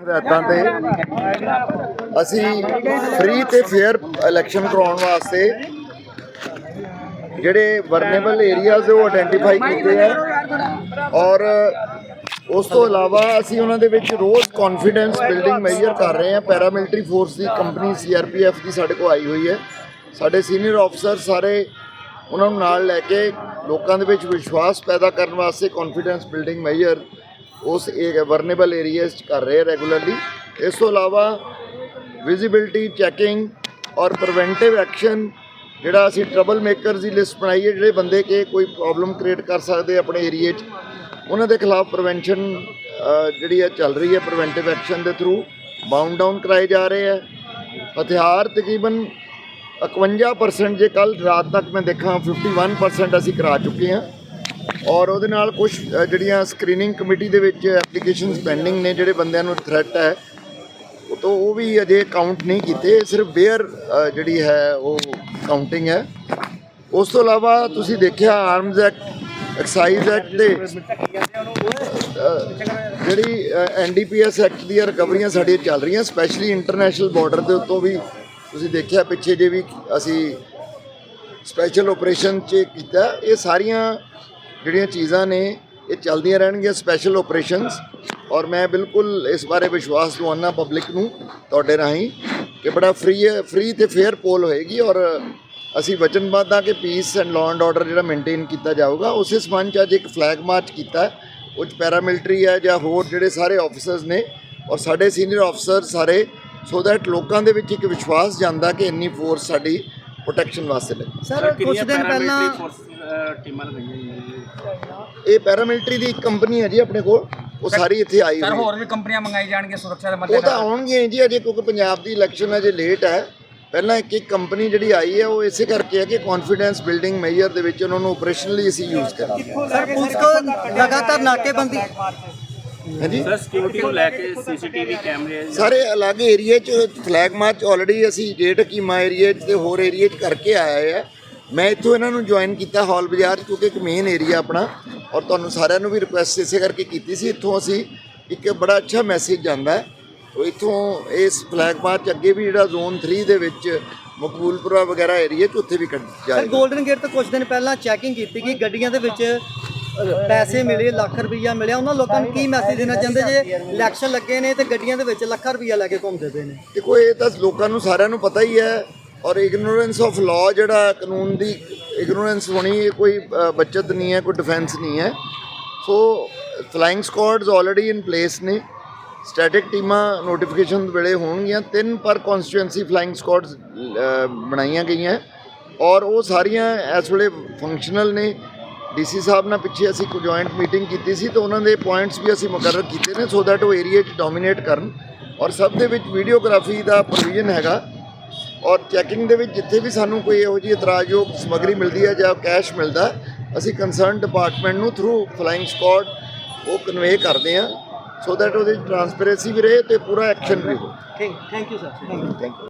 ਹਦਾਇਤਾਂ ਤੇ ਅਸੀਂ ਫ੍ਰੀ ਤੇ ਫੇਅਰ ਇਲੈਕਸ਼ਨ ਕਰਾਉਣ ਵਾਸਤੇ ਜਿਹੜੇ ਵਰਨੇਬਲ ਏਰੀਆਜ਼ ਉਹ ਆਇਡੈਂਟੀਫਾਈ ਕੀਤੇ ਆ। ਔਰ ਉਸ ਤੋਂ ਇਲਾਵਾ ਅਸੀਂ ਉਹਨਾਂ ਦੇ ਵਿੱਚ ਰੋਜ਼ ਕੌਨਫੀਡੈਂਸ ਬਿਲਡਿੰਗ ਮੈਜਰ ਕਰ ਰਹੇ ਹਾਂ। ਪੈਰਾਮਿਲਟਰੀ ਫੋਰਸ ਦੀ ਕੰਪਨੀ ਸੀਆਰਪੀਐਫ ਦੀ ਸਾਡੇ ਕੋਲ ਆਈ ਹੋਈ ਹੈ। ਸਾਡੇ ਸੀਨੀਅਰ ਅਫਸਰ ਸਾਰੇ ਉਹਨਾਂ ਨੂੰ ਨਾਲ ਲੈ ਕੇ ਲੋਕਾਂ ਦੇ ਵਿੱਚ ਵਿਸ਼ਵਾਸ ਪੈਦਾ ਕਰਨ ਵਾਸਤੇ ਕੌਨਫੀਡੈਂਸ ਬਿਲਡਿੰਗ ਮੈਜਰ ਉਸ ਵਰਨੇਬਲ ਏਰੀਆਜ਼ 'ਚ ਕਰ ਰਹੇ ਰੈਗੂਲਰਲੀ ਇਸ ਤੋਂ ਇਲਾਵਾ ਵਿਜ਼ਿਬਿਲਟੀ ਚੈਕਿੰਗ ਔਰ ਪ੍ਰੀਵੈਂਟਿਵ ਐਕਸ਼ਨ ਜਿਹੜਾ ਅਸੀਂ ਟਰਬਲ ਮੇਕਰਸ ਦੀ ਲਿਸਟ ਬਣਾਈ ਹੈ, ਜਿਹੜੇ ਬੰਦੇ ਕੇ ਕੋਈ ਪ੍ਰੋਬਲਮ ਕ੍ਰੀਏਟ ਕਰ ਸਕਦੇ ਆਪਣੇ ਏਰੀਏ 'ਚ, ਉਹਨਾਂ ਦੇ ਖਿਲਾਫ ਪ੍ਰੀਵੈਂਸ਼ਨ ਜਿਹੜੀ ਹੈ ਚੱਲ ਰਹੀ ਹੈ ਪ੍ਰੀਵੈਂਟਿਵ ਐਕਸ਼ਨ ਦੇ ਥਰੂ ਬਾਉਂਡ ਡਾਊਨ ਕਰਾਏ ਜਾ ਰਹੇ ਹੈ ਹਥਿਆਰ ਤਕਰੀਬਨ 51% ਜੇ ਕੱਲ ਰਾਤ ਤੱਕ ਮੈਂ ਦੇਖਾਂ 51% ਅਸੀਂ ਕਰਾ ਚੁੱਕੇ ਹਾਂ। ਔਰ ਉਹਦੇ ਨਾਲ ਕੁਝ ਜਿਹੜੀਆਂ ਸਕਰੀਨਿੰਗ ਕਮੇਟੀ ਦੇ ਵਿੱਚ ਐਪਲੀਕੇਸ਼ਨਸ ਪੈਂਡਿੰਗ ਨੇ ਜਿਹੜੇ ਬੰਦਿਆਂ ਨੂੰ ਥ੍ਰੈਟ ਹੈ ਉਹ ਤੋਂ ਉਹ ਵੀ ਅਜੇ ਕਾਊਂਟ ਨਹੀਂ ਕੀਤੇ ਸਿਰਫ ਬੇਅਰ ਜਿਹੜੀ ਹੈ ਉਹ ਕਾਊਂਟਿੰਗ ਹੈ। ਉਸ ਤੋਂ ਇਲਾਵਾ ਤੁਸੀਂ ਦੇਖਿਆ ਆਰਮਜ਼ ਐਕਟ ਐਕਸਾਈਜ਼ ਐਕਟ ਦੇ ਅ, ਜਿਹੜੀ ਐਨਡੀਪੀਐਸ ਐਕਟ ਦੀਆਂ ਰਿਕਵਰੀਆਂ ਸਾਡੀਆਂ ਚੱਲ ਰਹੀਆਂ ਸਪੈਸ਼ਲੀ ਇੰਟਰਨੈਸ਼ਨਲ ਬਾਰਡਰ ਦੇ ਉੱਤੋਂ ਵੀ ਤੁਸੀਂ ਦੇਖਿਆ ਪਿੱਛੇ ਜੇ ਵੀ ਅਸੀਂ ਸਪੈਸ਼ਲ ਆਪਰੇਸ਼ਨ ਚ ਕੀਤਾ ਇਹ ਸਾਰੀਆਂ ਜਿਹੜੀਆਂ ਚੀਜ਼ਾਂ ਨੇ, ਇਹ ਚੱਲਦੀਆਂ ਰਹਿਣਗੀਆਂ ਸਪੈਸ਼ਲ ਆਪਰੇਸ਼ਨਸ ਔਰ ਮੈਂ ਬਿਲਕੁਲ ਇਸ ਬਾਰੇ ਵਿਸ਼ਵਾਸ ਦਵਾਉਣਾ ਪਬਲਿਕ ਨੂੰ ਤੁਹਾਡੇ ਰਾਹੀਂ ਕਿ ਬੜਾ ਫ੍ਰੀ ਫ੍ਰੀ ਤੇ ਫੇਅਰ ਪੋਲ ਹੋਏਗੀ ਔਰ ਅਸੀਂ ਵਚਨਬੱਧ ਹਾਂ ਕਿ peace and law and order ਜਿਹੜਾ ਮੇਨਟੇਨ ਕੀਤਾ ਜਾਊਗਾ, ਉਸੇ ਸਬੰਧ ਚ ਅੱਜ ਇੱਕ ਫਲੈਗ ਮਾਰਚ ਕੀਤਾ ਉਹ 'ਚ ਪੈਰਾਮਿਲਟਰੀ ਹੈ ਜਾਂ ਹੋਰ ਜਿਹੜੇ ਸਾਰੇ ਆਫੀਸਰਸ ਨੇ ਔਰ ਸਾਡੇ ਸੀਨੀਅਰ ਆਫੀਸਰ ਸਾਰੇ ਸੋ ਦੈਟ ਲੋਕਾਂ ਦੇ ਵਿੱਚ ਇੱਕ ਵਿਸ਼ਵਾਸ ਜਾਂਦਾ ਕਿ ਇੰਨੀ ਫੋਰਸ ਸਾਡੀ ਪ੍ਰੋਟੈਕਸ਼ਨ ਵਾਸਤੇ ਲੱਗੀ ਸਰ ਕੁਝ ਦਿਨ ਪਹਿਲਾਂ ਟੀਮਾਂ ਲਗਾਈਆਂ ਇਹ ਪੈਰਾਮਿਲਟਰੀ ਦੀ ਇੱਕ ਕੰਪਨੀ ਹੈ ਜੀ ਆਪਣੇ ਕੋਲ। ਉਹ ਸਾਰੀ ਇੱਥੇ ਆਈ ਸਰ ਹੋਈ ਹੈ। ਹੋਰ ਵੀ ਕੰਪਨੀਆਂ ਮੰਗਾਈ ਜਾਣਗੀਆਂ ਸੁਰੱਖਿਆ ਦੇ ਉਹ ਤਾਂ ਆਉਣਗੀਆਂ ਜੀ ਅਜੇ ਕਿਉਂਕਿ ਪੰਜਾਬ ਦੀ ਇਲੈਕਸ਼ਨ ਅਜੇ ਲੇਟ ਹੈ। ਪਹਿਲਾਂ ਇੱਕ ਇੱਕ ਕੰਪਨੀ ਜਿਹੜੀ ਆਈ ਹੈ ਉਹ ਇਸੇ ਕਰਕੇ ਹੈ ਕਿ ਕੌਨਫੀਡੈਂਸ ਬਿਲਡਿੰਗ ਮੈਜਰ ਦੇ ਵਿੱਚ ਉਹਨਾਂ ਨੂੰ ਆਪਰੇਸ਼ਨਲੀ ਅਸੀਂ ਯੂਜ਼ ਕਰਾਂਗੇ। ਸਰ ਪੁਲਿਸ ਕੋ ਲਗਾਤਾਰ ਨਾਕੇਬੰਦੀ ਹਾਂਜੀ? ਸਰ ਸਿਕਿਉਰਿਟੀ ਨੂੰ ਲੈ ਕੇ ਸੀਸੀਟੀਵੀ ਕੈਮਰੇ ਸਾਰੇ ਅਲੱਗ ਏਰੀਏ 'ਚ ਫਲੈਗ ਮਾਰਚ ਆਲਰੇਡੀ ਅਸੀਂ ਜੇਠ ਕੀਮਾ ਏਰੀਏ 'ਚ ਤੇ ਹੋਰ ਏਰੀਏ 'ਚ ਕਰਕੇ ਆਏ ਆ। ਮੈਂ ਇੱਥੋਂ ਇਹਨਾਂ ਨੂੰ ਜੁਆਇਨ ਕੀਤਾ ਹਾਲ ਬਾਜ਼ਾਰ 'ਚ ਕਿਉਂਕਿ ਇੱਕ ਮੇਨ ਏਰੀਆ ਆਪਣਾ। ਔਰ ਤੁਹਾਨੂੰ ਸਾਰਿਆਂ ਨੂੰ ਵੀ ਰਿਕੁਐਸਟ ਇਸੇ ਕਰਕੇ ਕੀਤੀ ਸੀ ਇੱਥੋਂ ਅਸੀਂ ਇੱਕ ਬੜਾ ਅੱਛਾ ਮੈਸੇਜ ਜਾਂਦਾ ਹੈ। ਤੋ ਇੱਥੋਂ ਇਸ ਫਲੈਗ ਮਾਰਚ ਅੱਗੇ ਵੀ ਜਿਹੜਾ ਜ਼ੋਨ 3 ਦੇ ਵਿੱਚ ਮਕਬੂਲਪੁਰਾ ਵਗੈਰਾ ਏਰੀਏ 'ਚ ਉੱਥੇ ਵੀ ਕੱਢ ਸਰ ਜਾਏਗਾ। 골ਡਨ ਗੇਟ ਤੋਂ ਕੁਝ ਦਿਨ ਪਹਿਲਾਂ ਚੈਕਿੰਗ ਕੀਤੀ ਗਈ ਗੱਡੀਆਂ ਦੇ ਵਿੱਚ ਪੈਸੇ ਮਿਲੇ ਲੱਖ ਰੁਪਈਆ ਮਿਲਿਆ। ਉਹਨਾਂ ਲੋਕਾਂ ਨੂੰ ਕੀ ਮੈਸੇਜ ਦੇਣਾ ਚਾਹੁੰਦੇ ਜੇ ਇਲੈਕਸ਼ਨ ਲੱਗੇ ਨੇ ਤੇ ਗੱਡੀਆਂ ਦੇ ਵਿੱਚ ਲੱਖਾਂ ਰੁਪਈਆ ਲੈ ਕੇ ਘੁੰਮਦੇ ਪਏ ਨੇ? ਦੇਖੋ ਇਹ ਤਾਂ ਲੋਕਾਂ ਨੂੰ ਸਾਰਿਆਂ ਨੂੰ ਪਤਾ ਹੀ ਹੈ ਔਰ ਇਗਨੋਰੈਂਸ ਆਫ ਲਾਅ ਜਿਹੜਾ ਕਾਨੂੰਨ ਦੀ ਇਗਨੋਰੈਂਸ ਹੋਣੀ ਇਹ ਕੋਈ ਅ, ਬੱਚਤ ਨਹੀਂ ਹੈ ਕੋਈ ਡਿਫੈਂਸ ਨਹੀਂ ਹੈ। So flying squads already in place ਨੇ। ਸਟੈਟਿਕ ਟੀਮਾਂ ਨੋਟੀਫਿਕੇਸ਼ਨ ਵੇਲੇ ਹੋਣਗੀਆਂ। ਤਿੰਨ ਪਰ ਕਨਸਟੀਟੂਐਂਸੀ ਫਲਾਈਂਗ ਸਕੁਆਡਸ ਬਣਾਈਆਂ ਗਈਆਂ। ਔਰ ਉਹ ਸਾਰੀਆਂ ਇਸ ਵੇਲੇ ਫੰਕਸ਼ਨਲ ਨੇ। ਡੀਸੀ ਸਾਹਿਬ ਨਾਲ ਪਿੱਛੇ ਅਸੀਂ ਕੋ ਜੁਆਇੰਟ ਮੀਟਿੰਗ ਕੀਤੀ ਸੀ ਤਾਂ ਉਹਨਾਂ ਦੇ ਪੁਆਇੰਟਸ ਵੀ ਅਸੀਂ ਮੁਕਰਰ ਕੀਤੇ ਨੇ ਸੋ ਦੈਟ ਉਹ ਏਰੀਆ 'ਚ ਡੋਮੀਨੇਟ ਕਰਨ। ਔਰ ਸਭ ਦੇ ਵਿੱਚ ਵੀਡੀਓਗ੍ਰਾਫੀ ਦਾ ਪ੍ਰੋਵੀਜ਼ਨ ਹੈਗਾ। ਔਰ ਚੈਕਿੰਗ ਦੇ ਵਿੱਚ ਜਿੱਥੇ ਵੀ ਸਾਨੂੰ ਕੋਈ ਇਹੋ ਜਿਹੀ ਇਤਰਾਜ਼ਯੋਗ ਸਮੱਗਰੀ ਮਿਲਦੀ ਹੈ ਜਾਂ ਕੈਸ਼ ਮਿਲਦਾ ਅਸੀਂ ਕੰਸਰਨ ਡਿਪਾਰਟਮੈਂਟ ਨੂੰ ਥਰੂ ਫਲਾਈਂਗ ਸਕੁਆਡ ਉਹ ਕਨਵੇ ਕਰਦੇ ਹਾਂ ਸੋ ਦੈਟ ਉਹਦੇ ਟ੍ਰਾਂਸਪੇਰੈਂਸੀ ਵੀ ਰਹੇ ਤੇ ਪੂਰਾ ਐਕਸ਼ਨ ਵੀ ਹੋ thank you sir thank you